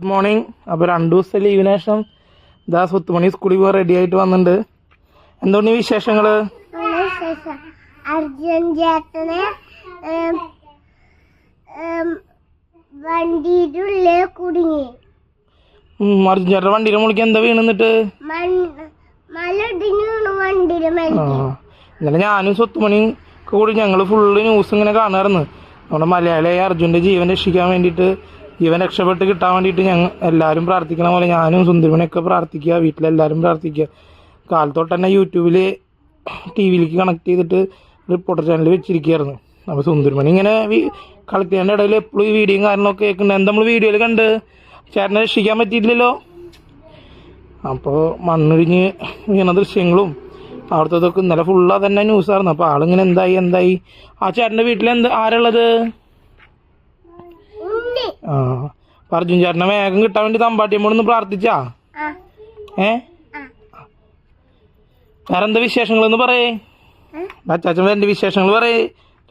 Good morning അപ്പോൾ രണ്ടു ദിവസത്തെ ലീവിന് ശേഷം ഇതാ സുത്തുമണി സ്കൂളിൽ പോകാൻ റെഡി ആയിട്ട് വന്നിട്ടുണ്ട്. എന്തുകൊണ്ട് വിശേഷങ്ങൾ അർജുൻ ചേട്ടനെ കുടുങ്ങി. അർജുൻ ചേട്ടൻ വണ്ടിയുടെ മുളിക്ക് എന്താ വീണെന്നിട്ട് ഇന്നലെ ഞാനും സ്വത്തുമണിയും കൂടി ഞങ്ങൾ ഫുള്ള് ന്യൂസ് ഇങ്ങനെ കാണാറുന്നു. നമ്മുടെ മലയാളിയായ അർജുന്റെ ജീവൻ രക്ഷിക്കാൻ വേണ്ടിയിട്ട് ജീവൻ രക്ഷപ്പെട്ട് കിട്ടാൻ വേണ്ടിയിട്ട് ഞങ്ങൾ എല്ലാവരും പ്രാർത്ഥിക്കണ പോലെ ഞാനും സുന്ദരവനൊക്കെ പ്രാർത്ഥിക്കുക വീട്ടിലെല്ലാവരും പ്രാർത്ഥിക്കുക. കാലത്തോട്ട് തന്നെ യൂട്യൂബിൽ ടി വിയിലേക്ക് കണക്ട് ചെയ്തിട്ട് റിപ്പോർട്ടർ ചാനൽ വെച്ചിരിക്കുകയായിരുന്നു. അപ്പോൾ സുന്ദരമണി ഇങ്ങനെ ചെയ്യേണ്ട ഇടയിൽ എപ്പോഴും ഈ വീഡിയോയും കാര്യങ്ങളൊക്കെ കേൾക്കുന്നത് എന്താ നമ്മൾ വീഡിയോയിൽ കണ്ട്? ചേട്ടനെ രക്ഷിക്കാൻ പറ്റിയിട്ടില്ലല്ലോ? അപ്പോൾ മണ്ണിടിഞ്ഞ് വീണ ദൃശ്യങ്ങളും അവിടുത്തെ ഇതൊക്കെ ഇന്നലെ ഫുള്ളാ തന്നെ ന്യൂസായിരുന്നു അപ്പോൾ ആളിങ്ങനെ എന്തായി എന്തായി? ആ ചേട്ടന്റെ വീട്ടിൽ എന്ത് ആരുള്ളത് ആ. അർജുൻ ചേട്ടനെ വേഗം കിട്ടാൻ വേണ്ടി തമ്പാട്ടിയമ്മോടൊന്ന് പ്രാർത്ഥിച്ചാ? ഏ? വേറെന്താ വിശേഷങ്ങളെന്ന് പറയേ? അച്ചാച്ചൻ എന്റെ വിശേഷങ്ങൾ പറയേ.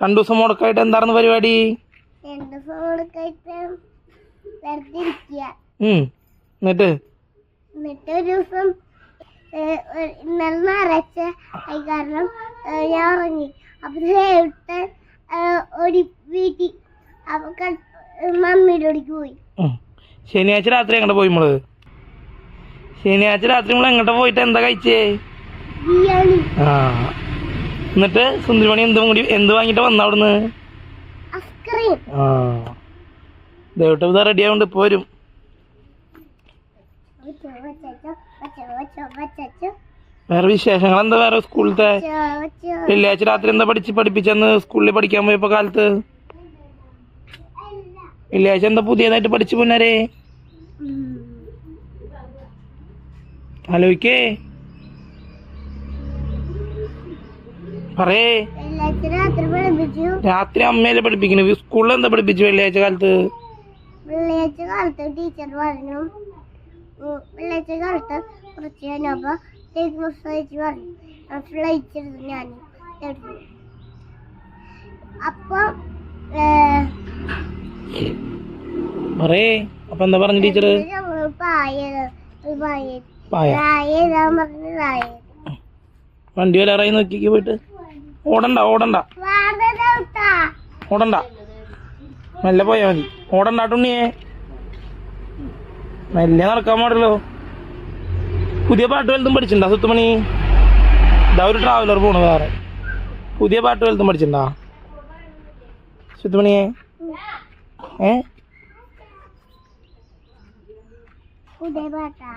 രണ്ടു ദിവസം മുടക്കായിട്ട് എന്താണെന്ന് പരിപാടി. എന്നിട്ട്? എന്നിട്ട് ഒരു ദിവസം നല്ല അരച്ച ഇന്നലെ ആയി കാരണം ഞാൻ ഉറങ്ങി. അപ്പൊ ഒരു വീട്ടിൽ അപ്പൊ പോയി. ശനിയാഴ്ച രാത്രി എങ്ങോട്ട് പോയി നമ്മൾ ശനിയാഴ്ച രാത്രി നമ്മൾ എങ്ങോട്ട് പോയിട്ട്? എന്താ കഴിച്ചേ? ആ. എന്നിട്ട് സുന്ദരിമണി എന്തും കൂടി എന്ത് വാങ്ങിട്ട് വന്ന അവിടുന്ന്? ആ. ദേവട്ട് ഇതാ റെഡി ആവുന്നുണ്ട് ഇപ്പൊ വരും. വേറെ വിശേഷങ്ങൾ എന്താ വേറെ സ്കൂളിലത്തെ വെള്ളിയാഴ്ച രാത്രി എന്താ പഠിച്ച് പഠിപ്പിച്ചെന്ന് സ്കൂളിൽ പഠിക്കാൻ പോയപ്പോ കാലത്ത്? വെള്ളിയാഴ്ച എന്താ പുതിയതായിട്ട് പഠിച്ചു പോന്നാരേ. ആലോചിക്കേ പറയേ. രാത്രി അമ്മയല്ലേ പഠിപ്പിക്കണത് സ്കൂളിൽ എന്താ പഠിപ്പിച്ചു വെള്ളിയാഴ്ച കാലത്ത്? വെള്ളിയാഴ്ച കാലത്ത് ടീച്ചർ പറഞ്ഞു. വെള്ളിയാഴ്ച കാലത്ത് കുറച്ച് കഴിഞ്ഞപ്പോ പറഞ്ഞു. ഫ്ലൈറ്റ് എടുത്തു ഞാൻ അപ്പൊ പറയേ അപ്പൊ എന്താ പറഞ്ഞു ടീച്ചർ? വണ്ടി പായ പായ നോക്കി പോയിട്ട്. ഓടണ്ട ഓടണ്ട. ഓടണ്ട. മെല്ലെ പോയാ മതി. ഓടണ്ട ടുണ്ണിയെ മെല്ലെ നടക്കാൻ പാടുള്ളൂ. പുതിയ പാട്ട് വലുതും പഠിച്ചിട്ടുണ്ടോ സുത്തുമണി? ഇതാ ഒരു ട്രാവലർ പോണു വേറെ. പുതിയ പാട്ട് വലുതും പഠിച്ചിട്ടുണ്ടോ? സുത്തുമണിയെ. ഏ? പുതിയ പാട്ടാ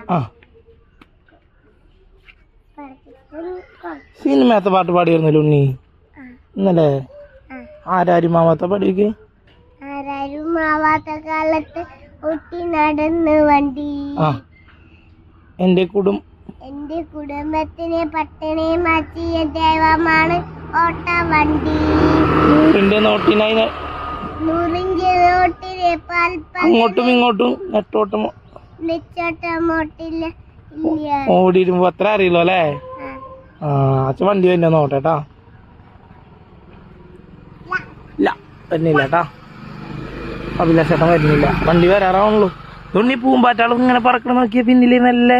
പാടിയിരുന്നല്ലോ ഉണ്ണി. ഇന്നലെ ആരാരും മാവാത്ത പാടിയൊക്കെ? ആരാരും മാവാത്ത കാലത്ത് ഒട്ടി നടന്ന് വണ്ടി. എന്റെ കുടും എന്റെ കുടുംബത്തിനെ പട്ടിണി മാറ്റിയ ദൈവമാണ് ഓട്ട വണ്ടി എന്റെ നോട്ടിനായി നെ- നോട്ടിനെ അങ്ങോട്ടും ഇങ്ങോട്ടും നെട്ടോട്ടം നിച്ചോട്ടമോട്ടില്ല ഇല്ല ഓടിയിരുമ്പോ അത്ര അറിയില്ലോ അല്ലേ? ആ. അച്ഛൻ വണ്ടി തന്നെ നോട്ടേട്ടാ ഇല്ല വരുന്നില്ല കേട്ടാ അഭിലാഷേട്ടൻ വരുന്നില്ല. വണ്ടി വരാറാവുള്ളൂ. തുണ്ണി പൂമ്പാറ്റാളും ഇങ്ങനെ പറക്കണം നോക്കിയ പിന്നില്ലേ നല്ലേ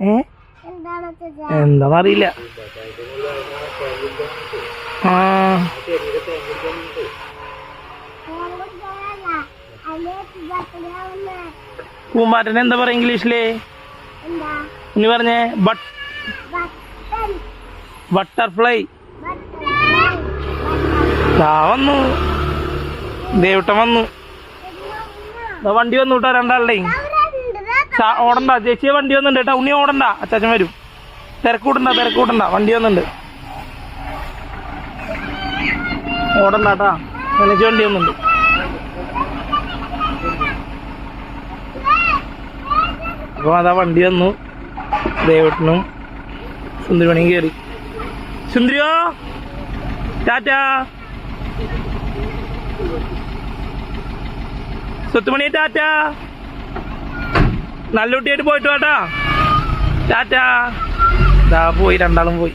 ഏ? എന്താണ് ചേച്ചാ? എന്താന്നറിയില്ല. ആ. ബർത്ത്ഡേ എന്താ പറയാ ഇംഗ്ലീഷിൽ? ഇനി പറഞ്ഞേ ബട്ട് ബട്ടർഫ്ലൈ. ദാ വന്നു. ദേവട്ടം വന്നു. വണ്ടി വന്നു കേട്ടോ രണ്ടാളുടെ ഓടണ്ട. ചേച്ചിയെ വണ്ടി വന്നിട്ടുണ്ട് കേട്ടോ. ഉണ്ണി ഓടണ്ട. അച്ചാച്ചൻ വരും. തിരക്കൂട്ടണ്ട തിരക്കൂട്ടണ്ട വണ്ടി വന്നിട്ടുണ്ട്. ഓടണ്ട കേട്ടാ. എനിക്ക് വണ്ടി വന്നിട്ടുണ്ട്. അപ്പൊ അതാ വണ്ടി വന്നു. ദേവട്ടനും സുന്ദരിമണിയും കയറി സുന്ദരിയോ? ടാറ്റാ? സ്വത്തുമണി ടാറ്റാ? നല്ല കുട്ടിയായിട്ട് പോയിട്ട് വേട്ടാ ടാറ്റാ. ദാ പോയി രണ്ടാളും പോയി.